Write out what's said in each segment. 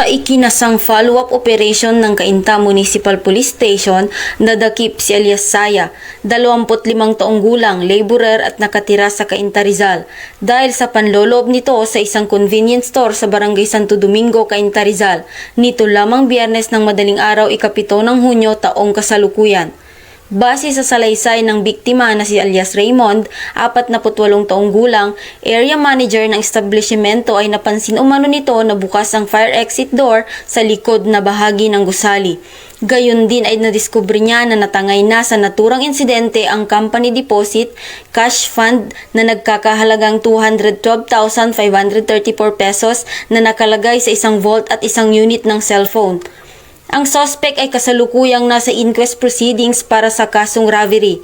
Sa ikinasang follow-up operation ng Kainta Municipal Police Station, nadakip si alias Saya, 25 taong gulang, laborer at nakatira sa Kainta Rizal. Dahil sa panloloob nito sa isang convenience store sa Barangay Santo Domingo, Kainta Rizal, nito lamang biyernes ng madaling araw ikapito ng Hunyo taong kasalukuyan. Base sa salaysay ng biktima na si alias Raymond, 48 taong gulang, area manager ng establishmento ay napansin umano nito na bukas ang fire exit door sa likod na bahagi ng gusali. Gayon din ay nadiskubre niya na natangay na sa naturang insidente ang company deposit cash fund na nagkakahalagang 212,534 pesos na nakalagay sa isang vault at isang unit ng cellphone. Ang suspect ay kasalukuyang nasa inquest proceedings para sa kasong robbery.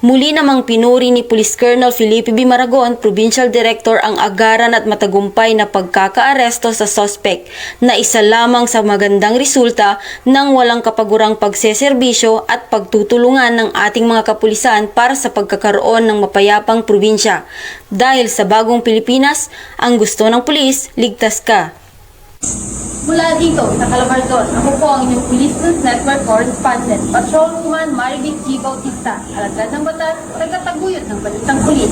Muli namang pinuri ni Police Colonel Felipe B. Maragon, Provincial Director ang agaran at matagumpay na pagkakaaresto sa suspect na isa lamang sa magandang resulta ng walang kapagurang pagseserbisyo at pagtutulungan ng ating mga kapulisan para sa pagkakaroon ng mapayapang probinsya. Dahil sa bagong Pilipinas, ang gusto ng pulis, ligtas ka. Mula dito sa Calabarzon, ako po ang inyong Police News Network Correspondent, Patrolwoman Maribik G. Bautista, alagad ng batas, tagataguyod ng balitang pulis.